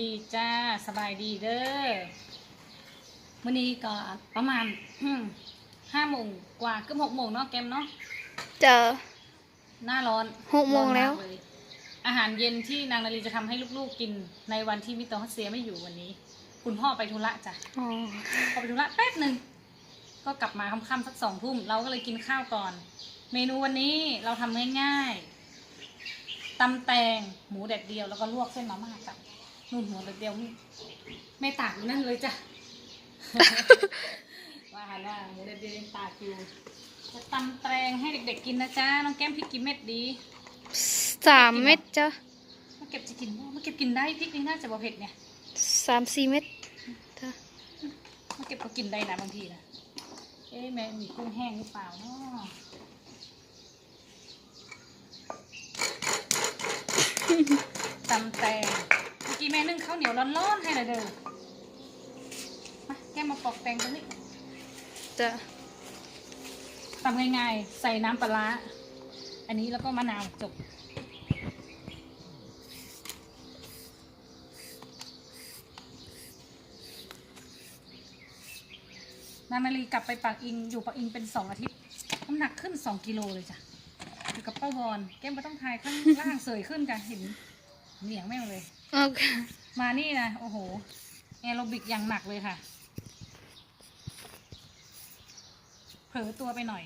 ดีจ้าสบายดีเด้อมื่อนี้ก็ประมาณห้าโมงกว่าเกือบหกโมงเนาะแกมเนาะเจอหน้าร้อนหกโมงร้อนากแล้วเยอาหารเย็นที่นางนาลีจะทำให้ลูกๆกินในวันที่มิสเตอร์ฮัสเซียไม่อยู่วันนี้ คุณพ่อไปธุระจ้ะอ๋อพอไปธุระแป๊บหนึ่งก็กลับมาค่ำๆสักสองทุ่มเราก็เลยกินข้าวก่อน เมนูวันนี้เราทำง่ายๆตำแตงหมูแดดเดียวแล้วก็ลวกเส้นมาม่ากับ นุ่นหัวแดดเดียวนี่ไม่ตากอยู่นั่นเลยจ้ะ ว่าหันว่าหมูแดดเดียวยังตากอยู่จะตำแตงให้เด็กๆกินนะจ๊ะน้องแก้มพริกกี่เม็ดดีสามเม็ดจ้ะมาเก็บจะกินบ่มาเก็บกินได้พริกนี่น่าจะบ่เผ็ดเนี่ยสามสี่เม็ดจ้ะมาเก็บก็กินได้นะบางทีนะเอ๊ะแม่มีกุ้งแห้งหรือเปล่าเนาะตำแตงเมื่อ กี้แม่นึ่งข้าวเหนียวร้อนๆให้เลยเด้อมาแก้มมาปอกแตงตรงนี้จ้ะตำง่ายๆ ใส่น้ำปลาร้าอันนี้แล้วก็มะนาวจบนามารีกลับไปปากอิงอยู่ปากอิงเป็นสองอาทิตย์น้ำหนักขึ้นสองกิโลเลยจ้ะอยู่กับป้าวอนแก้มไม่ต้องทายข้างล่างเสยขึ้นกันเห็นเหนียงแม่งเลย โอเคมานี่นะโอ้โหแอโรบิกอย่างหนักเลยค่ะ เผลอตัวไปหน่อย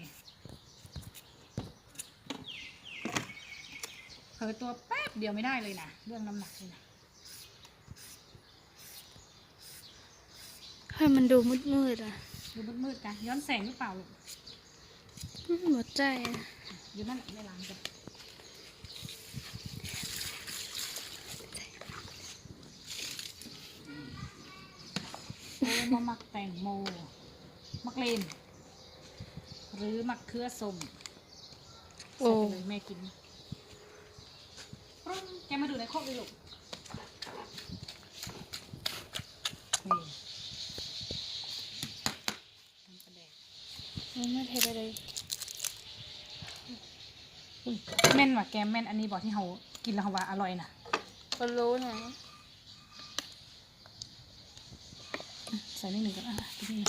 เผลอตัวแป๊บเดียวไม่ได้เลยนะเรื่องน้ำหนักเลยนะให้มันดูมืดๆอะดูมืดๆกันย้อนแสงหรือเปล่าลูกอืมหมดใจอะอยู่นั่นแหละไม่ล้างกันโอ้ย มามักแตงโม มักเลน หรือมักเขือส้มโอ้ใส่ไปเลยแม่กินปรุ้งแกมาดูในโคกดิลูกนี่น้ำปลาแดกมันไม่เทไปเลยอุ้ยแม่นว่ะแกแม่นอันนี้บอกที่เขากินแล้วเขาว่าอร่อยนะก็รู้นะ ใส่นิดหนึ่งกันอะที่นี่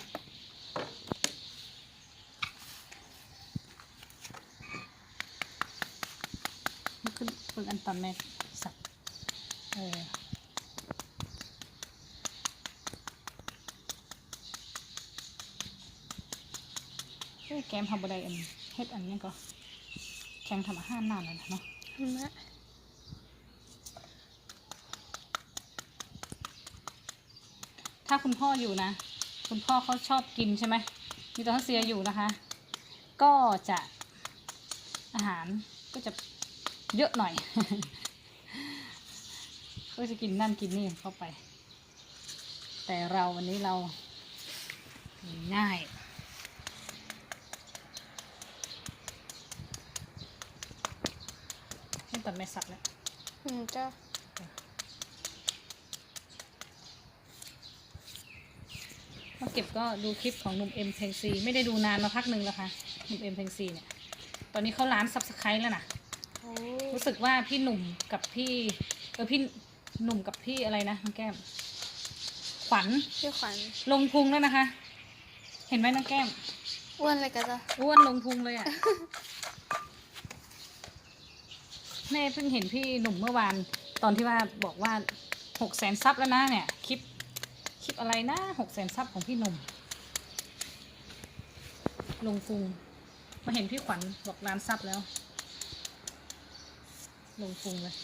นี่คือเปิดอันตอนแม่สับเออเอ้ยแกมทำบไดอันเฮ็ดอันนี้ก็แข่งทำอาหารนานแล้วนะเนาะ เห็นไหม ถ้าคุณพ่ออยู่นะ คุณพ่อเขาชอบกินใช่ไหมมีตัวทัสเซียอยู่นะคะ ก็จะอาหารก็จะเยอะหน่อย ก็จะกินนั่นกินนี่เข้าไป แต่เราวันนี้เราง่ายนี่ตัดไม่สับแล้ว อืมจ้ะ มาเก็บก็ดูคลิปของหนุ่มเอ็มเพงซีไม่ได้ดูนานมาพักหนึ่งแล้วค่ะหนุ่มเอ็มเพงซีเนี่ย ตอนนี้เขาล้านซับสไครต์แล้วนะโอ้รู้สึกว่าพี่หนุ่มกับพี่เออพี่หนุ่มกับพี่อะไรนะน้องแก้ม ขวัญพี่ขวัญลงพุงแล้วนะคะ เห็นไหมน้องแก้มอ้วนเลยกันจ้ะอ้วนลงพุงเลยอะ่ะแม่เพิ่งเห็นพี่หนุ่มเมื่อวานตอนที่ว่าบอกว่าหกแสนซับแล้วนะเนี่ยคลิป คลิปอะไรนะหกแสนซับของพี่หนุ่มลงพุงมาเห็นพี่ขวัญบอกล้านซับแล้ว ลงพุงเลย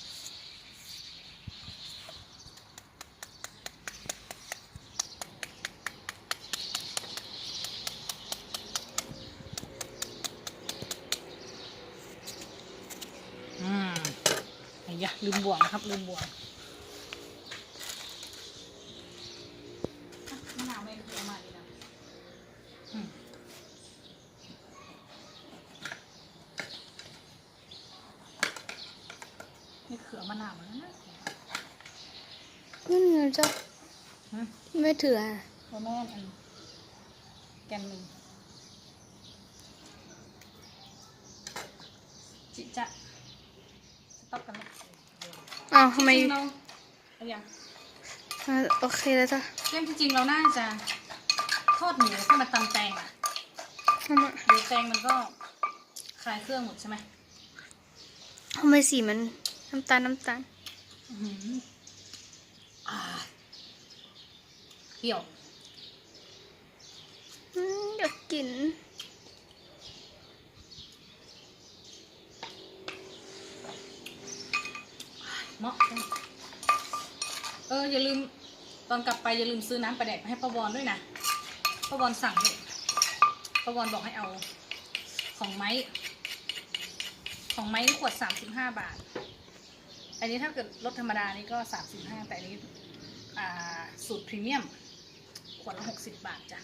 อืมอ้ยะลืมบวงนะครับ ลืมบวงอะมะนาวไม่เอามาดีนะอืมนี่เขือมะนาวแล้วนะ นั่นไงจ้ะ ฮะไม่ถืออะโรแม่นอันแกนหนึ่งจิจะสต็อปกันไหมอ้าวทำไมจริงๆเราเอาอย่างอะโอเคแล้วจ้ะเรื่องที่จริงเราน่าจะทอดหมูให้มันตำแตงอะทำไมเดี๋ยวแตงมันก็คลายเครื่องหมดใช่ไหมทำไมสีมันน้ำตาลน้ำตาล อื้อหืออ่า เปรี้ยวอืมอยากกินเหมาะจังเออ อย่าลืมตอนกลับไปอย่าลืมซื้อน้ำปลาแดกมาให้ป้าบอลด้วยนะป้าบอลสั่งเลยป้าบอลบอกให้เอา ของไม้ ของไม้ขวดสามสิบห้าบาท อันนี้ถ้าเกิดรถธรรมดานี่ก็สามสิบห้าแต่อันนี้ อ่า สูตรพรีเมียมข วดละหกสิบบาทจ้ะ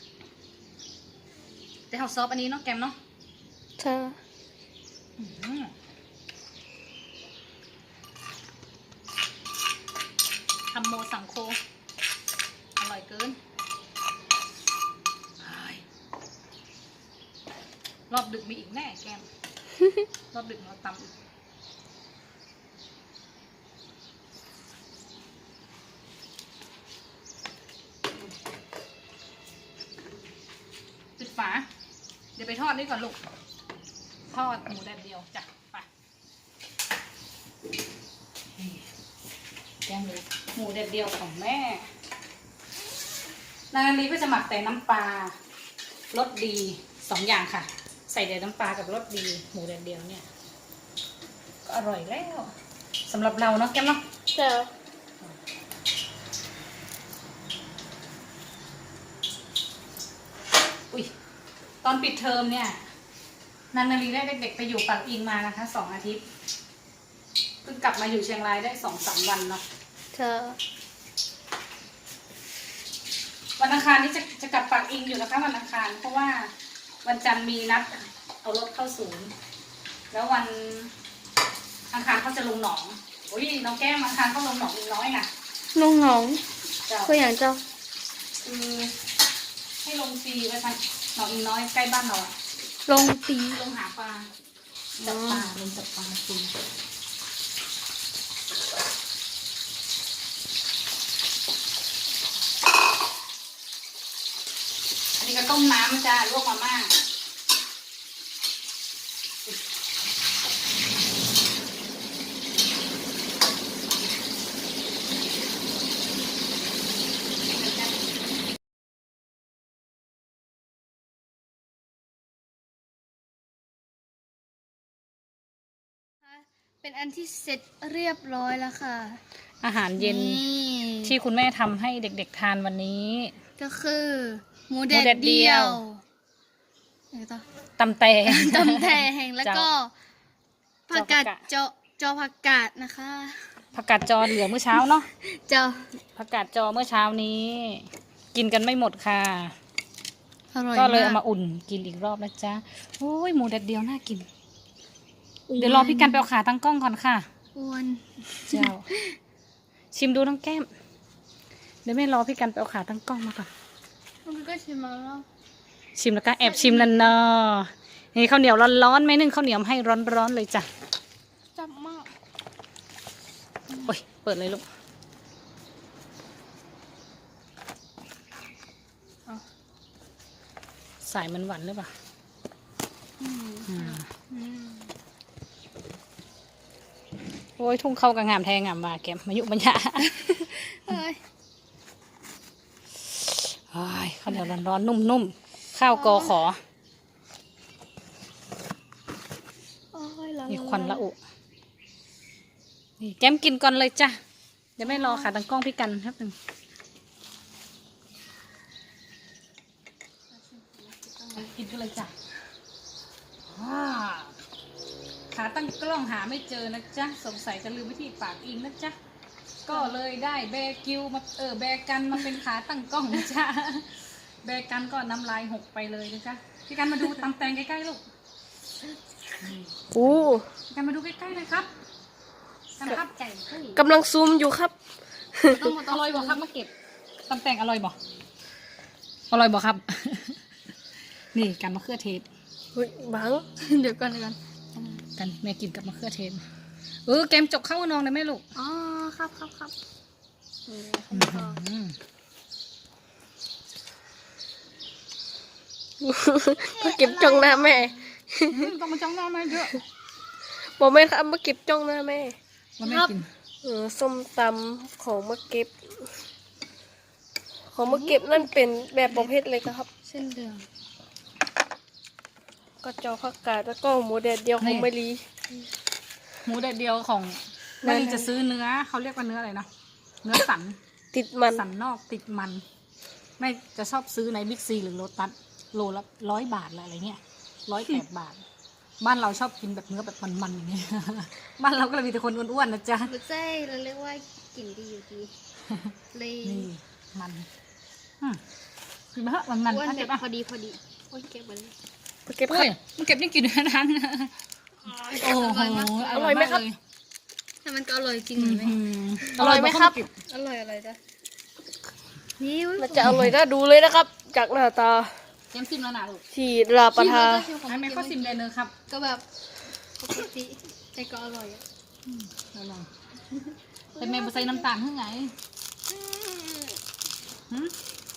แต่เขาซอฟอันนี้เนาะแกมเนาะเธออื้อหือทำโมสังโค อร่อยเกินอ้ายรอบดึกมีอีกแน่แกม รอบดึกเราตำอีก ปิดฝา เดี๋ยวไป ทอดนี่ก่อนลูก ทอดหมูแดดเดียวจ้ะไปแกงหมูหมูแดดเดียวของแม่ นางอันนี้ก็จะหมักแต่น้ำปลารสดีสองอย่างค่ะ ใส่แต่น้ำปลากับรสดีหมูแดดเดียวเนี่ย ก็อร่อยแล้วสำหรับเราเนาะแก้มเนาะเธอ ตอนปิดเทอมเนี่ยนันนารีได้เด็กๆไปอยู่ปักอิงมานะคะสองอาทิตย์เพิ่งกลับมาอยู่เชียงรายได้สองสามวันเนาะเธอวันอังคารนี้จะจะกลับปักอิงอยู่นะคะวันอังคารเพราะว่าวันจันทร์มีนัดเอารถเข้าศูนย์ แล้ววันอังคารเขาจะลงหนองโอ้ยน้องแก้มอังคารเขาลงหนองอีกน้อยน่ะน้องน้องเจ้าคืออย่างเจ้าคือให้ลงฟรีไปทาง หนองอีกน้อยใกล้บ้านเราอะลงปีลงหาปลาจับปลาลงจับปลาฟรีอันนี้ก็ต้มน้ำนะจ้าลวกมาม่า เป็นอันที่เสร็จเรียบร้อยแล้วค่ะอาหารเย็นนี่ที่คุณแม่ทำให้เด็กๆทานวันนี้ ก็คือหมูหมูแดแดดดเดีเดียยววอะไรต่อ ตำแตง ตำแทงแล้วก็เจ้าผักกาดเจ้าเจาะจอผักกาดนะคะ ผักกาดจอเหลือเมื่อเช้าเนาะเจ้าผักกาดจอเมื่อเช้านี้ กินกันไม่หมดค่ะ อร่อยก็เลยเอามากมาอุ่นกินอีกรอบนะจ๊ะโอ้ยหมูแดดเดียวน่ากิน เดี๋ยวรอพี่กันไปเอาขาตั้งกล้องก่อนค่ะ อ้วนเจ้า ชิมดูน้องแก้ม เดี๋ยวแม่รอพี่กันไปเอาขาตั้งกล้องมาก่อน มันก็ชิมมาแล้วชิมแล้วก็แอบชิมแล้วเนาะนี่ข้าวเหนียวร้อนๆไหมนึ่งข้าวเหนียวให้ร้อนๆเลยจ้ะ จับมากโอ้ย เปิดเลยลูกเอาสายมันหวานหรือเปล่า อืมอืมอืม อ้ยทุ่งเข้ากับงามแทงงามมาแกมมายุบมัญญาเอ้ยโอ้ยข้าวเหนียวร้อนๆนุ่มๆข้าวกอขอโอ้ยละมีควันละอุนี่แก้มกินก่อนเลยจ้ะเดี๋ยวไม่รอขาตั้งกล้องพี่กันครับหนึ่งกินกันเลยจ้ะว้าขาตั้ง กล้องหาไม่เจอนะจ๊ะสงสัยจะลืมวิธีปากอิงนะจ๊ะก็เลยได้แบกิวมาเออแบกันมาเป็นขาตั้งกล้องนะจ๊ะแบกันก็น้ำลายหกไปเลยนะจ๊ะพี่กันมาดูตำแตงใกล้ๆลูกอู้กันมาดูใกล้ๆเลยครับกันครับไก่เฮ้ยกำลังซูมอยู่ครับต้องหมดอร่อยบ่ครับมาเก็บตำแตงอร่อยบ่อร่อยบ่ครับ นี่กันมะเขือเทศเฮ้ยบังเดี๋ยวก่อนเดี๋ยวก่อน กันแม่กินกับมะเขือเทศเออแกมจกเข้าน้องได้ไหมลูกอ๋อครับครับครับนี่อืแล้วก็มมาเก็บจ้องหน้าแม่ต้องมาจ้องหน้าแม่เยอะบอกแม่ครับมาเก็บจ้องหน้าแม่ว่าแม่กินเออส้มตำของมาเก็บ ของมาเก็บนั่นเป็นแบบประเภทเลยครับ เส้นเหลือง ก็เจอผักกาดแล้วก็หมูแดดเดียวของมะลีหมูแดดเดียวของนั่แม่นลีจะซื้อเนื้อเขาเรียกว่าเนื้ออะไรนะเนื้อสันติดมันสันนอกติดมันแม่จะชอบซื้อในบิ๊กซีหรือโลตัสโลละร้อยบาทละอะไรเงี้ยร้อยแปดบาท บ้านเราชอบกินแบบเนื้อแบบมันๆอย่างเงี้ย บ้านเราก็เลยมีแต่คนอ้วนๆนะจ๊ะไม่ใช่เราเรียกว่ากลิ่นดีอยู่ดี เลยนี่มันอืมกินไหมฮะมันมันอ้วนถ้าแบเก็บบอะพอดีพอดีโอ้ยเก็บไปเลย มาเก็บคเฮ้รัยบมันเก็บนี่กินด้วยนั้นโอ้โหอร่อยไหมครับากเลยแต่มันก็อร่อยจริงอืไหมมอร่อยไหมครับ อร่อยอะไรจ้ะนี่มันจะอร่อยน่าดูเลยนะครับ จากหน้าตาเกมซิมแล้วนะลูกที่ลาประทาชิมให้แม่ก็ซิมเลยเนอะครับก็แบบปกติแต่ก็อร่อยอะอร่อยแต่แม่บ่ใส่น้ำตาลเท่าไงหืม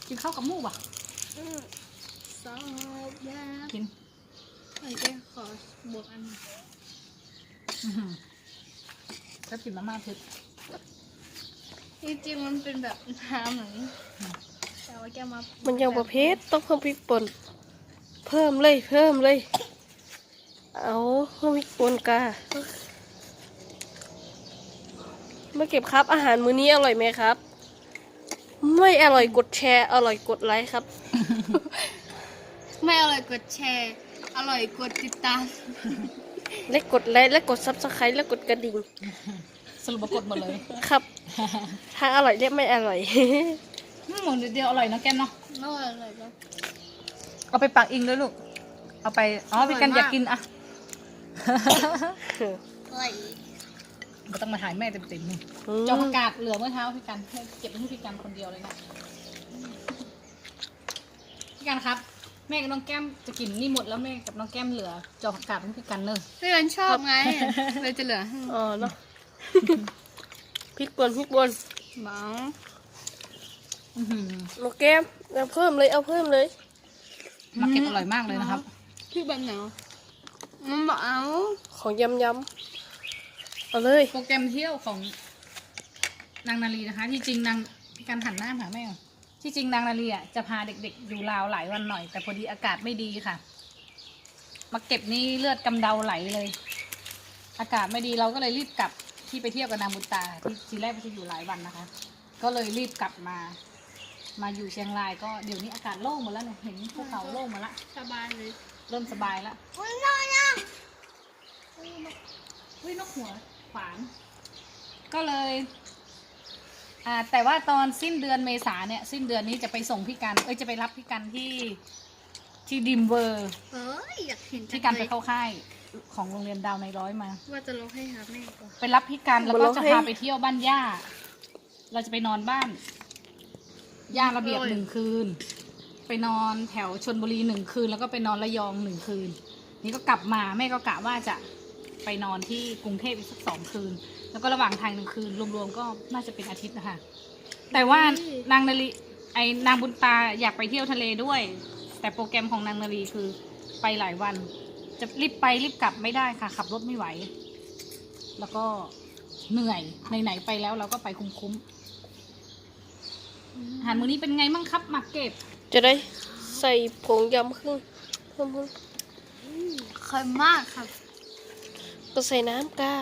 กินข้าวกับหมูป่ะ ซอบยากินไอ้แกขอบวกอันอื้อหือก็กินมาม่าเผ็ดจริงๆมันเป็นแบบน้ำหนึ่งแต่ว่าแกมามันยังประเภทต้องเพิ่มพริกป่นเพิ่มเลยเพิ่มเลย เอาเพิ่มพริกป่นกามาเก็บครับ อาหารมื้อนี้อร่อยไหมครับ ไม่อร่อยกดแชร์ อร่อยกดไลค์ครับ ไม่อร่อยกดแชร์ อร่อยกดติดตาม และกดไลค์และกดซับสไครต์และกดกระดิ่ง สรุปปรากฏหมดเลยครับถ้าอร่อยและไม่อร่อย อืมหมูนิดเดียวอร่อยนะแกนเนาะ อร่อยอร่อยจ้ะ เอาไปปักอิงด้วยลูก เอาไป อ๋ออร่อยพี่กันมาก อยากกินอะ อร่อยก็ต้องมาถ่ายแม่เต็มๆนี่อืมเจอผักกาดเหลือเมื่อเช้าพี่กันให้เก็บไว้ให้พี่กันคนเดียวเลยนะพี่กันครับ แม่กับน้องแก้มจะกินนี่หมดแล้วแม่กับน้องแก้มเหลือเจอผักกาดให้พี่กันเนอะเพื่อนชอบไงเลยจะเหลือให้อ๋อเนาะพริกป่นพริกป่นบ้องอื้อหือโอแก้มเอาเพิ่มเลยเอาเพิ่มเลย มาเก็ตอร่อยมากเลยนะครับ พี่แบบไหนวะมันบอกเอาของยำยำเอาเลยโปรแกรมเที่ยวของนางนาลีนะคะ ที่จริงนางพี่กันหันหน้ามาหาแม่ก่อน ที่จริงนางนาลีอะจะพาเด็กๆอยู่ลาวหลายวันหน่อย แต่พอดีอากาศไม่ดีค่ะ มาเก็บนี่เลือดกำเดาไหลเลย อากาศไม่ดีเราก็เลยรีบกลับที่ไปเที่ยวกับนางบุญตาที่ทีแรกจะอยู่หลายวันนะคะ ก็เลยรีบกลับมา มาอยู่เชียงรายก็เดี๋ยวนี้อากาศโล่งหมดแล้วเนี่ยเห็นภูเขาโล่งหมดละสบายเลยเริ่มสบายแล้วโอ้ยน้อยนะเฮ้ยนกหัวขวานก็เลย อ่าแต่ว่าตอนสิ้นเดือนเมษาเนี่ยสิ้นเดือนนี้จะไปส่งพี่กันเอ้ยจะไปรับพี่กันที่ที่ดิมเวอร์เฮ้ยอยากเห็นจังพี่กันไปลยเข้าค่ายของโรงเรียนดาวในร้อยมา ว่าจะลงให้หาแม่ก่อนไปรับพี่กันแล้วก็มาลงจะให้พาไปเที่ยวบ้านย่า เราจะไปนอนบ้านย่าระเบียบหนึ่งคืน ไปนอนแถวชนบุรีหนึ่งคืน แล้วก็ไปนอนระยองหนึ่งคืน นี่ก็กลับมาแม่ก็กะว่าจะไปนอนที่กรุงเทพอีกสักสองคืน แล้วก็ระหว่างทางหนึ่งคืนรวมๆก็น่าจะเป็นอาทิตย์นะคะ แต่ว่านางนาลีไอ้นางบุญตาอยากไปเที่ยวทะเลด้วย แต่โปรแกรมของนางนาลีคือไปหลายวัน จะรีบไปรีบกลับไม่ได้ค่ะ ขับรถไม่ไหว แล้วก็เหนื่อยไหนๆไปแล้วเราก็ไปคุ้มๆอาหารมื้อนี้เป็นไงมั่งครับหมักเก็บจะได้ใส่ผงยำครึ่งเพิ่มเพิ่มเคยมากครับก็ใส่น้ำกา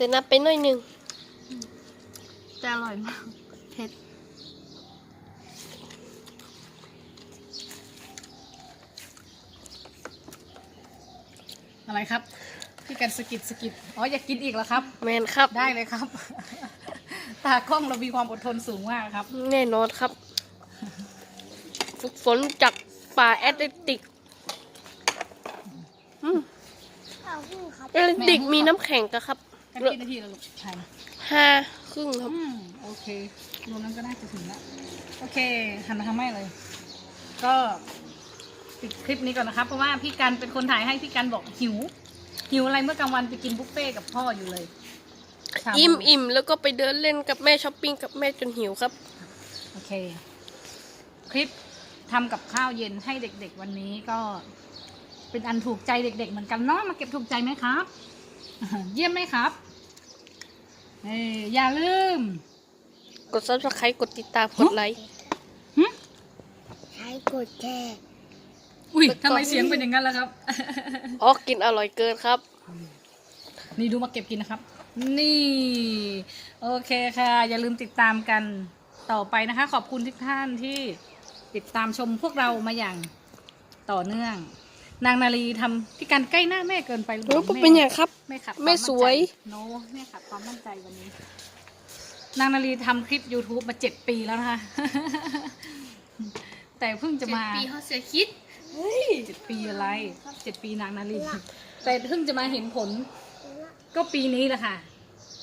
ใส่น้ำไปหน่อยหนึ่งแต่อร่อยมากเผ็ดอะไรครับ พี่กันสกิดสกิดอ๋ออยากกินอีกเหรอครับ แมนครับ ได้เลยครับ ตากล้องเรามีความอดทนสูงมากครับ แน่นอนครับ ฝึกฝนจากป่าแอตแลนติกอืมแอตแลนติกมีน้ำแข็งกะครับ กันกี่นาทีแล้วลูกใช่ห้าครึ่งครับ อืมโอเค รวมนั้นก็น่าจะถึงแล้ว โอเค หันมาทางแม่เลย ก็ปิดคลิปนี้ก่อนนะครับ เพราะว่าพี่กันเป็นคนถ่ายให้พี่กันบอกหิว หิวอะไรเมื่อกลางวันไปกินบุฟเฟ่ต์กับพ่ออยู่เลยชาบูอิ่มอิ่มแล้วก็ไปเดินเล่นกับแม่ช้อปปิ้งกับแม่จนหิวครับ โอเค คลิปทำกับข้าวเย็นให้เด็กๆวันนี้ก็เป็นอันถูกใจเด็ก ๆ เหมือนกันเนาะมาเก็บถูกใจไหมครับ เยี่ยมไหมครับ เอ้ยอย่าลืม กด subscribe กดติดตามกดไลค์หึให้กดแชร์อุ้ยทำไมเสียงเป็นอย่างนั้นล่ะครับ อ๋อกินอร่อยเกินครับ นี่ดูมาเก็บกินนะครับ นี่ โอเคค่ะ อย่าลืมติดตามกันต่อไปนะคะ ขอบคุณทุกท่านที่ติดตามชมพวกเรามาอย่างต่อเนื่อง นางนาลีทำพี่การใกล้หน้าแม่เกินไปหรือเปโอ้ล่าผมเป็นอย่างครับ แม่ขัดแม่สวย โน้แม่ขัดความมั่นใจวันนี้ นางนาลีทำคลิป YouTube มาเจ็ดปีแล้วนะคะ แต่เพิ่งจะเจ็ดมา ปีเขาเสียคิด เจ็ดปีอะไรเจ็ดปีนางนาลีแต่เพิ่งจะมาเห็นผล ก็ปีนี้แหละค่ะ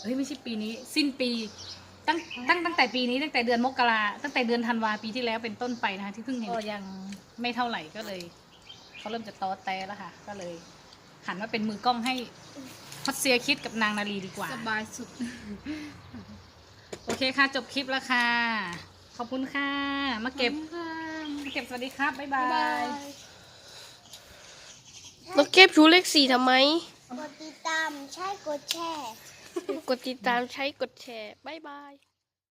เฮ้ยไม่ใช่ปีนี้ สิ้นปีตั้งตั้งตั้งแต่ปีนี้ตั้งแต่เดือนมกราตั้งแต่เดือนธันวาปีที่แล้วเป็นต้นไปนะคะที่เพิ่งเห็นก็ยังไม่เท่าไหร่ก็เลย เขาเริ่มจะตอแตแล้วค่ะ ก็เลยหันมาเป็นมือกล้องให้ฮอตเซียคิดกับนางนาลีดีกว่า สบายสุด โอเคค่ะ จบคลิปแล้วค่ะ ขอบคุณค่ะ มาเก็บ มาเก็บสวัสดีครับ บ๊ายบาบ๊ายบายยน้องเก็บชูเลขสี่ทำไม กดติดตาม ใช่กดแชร์ กดติดตามใช้กดแชร์ บ๊ายบาย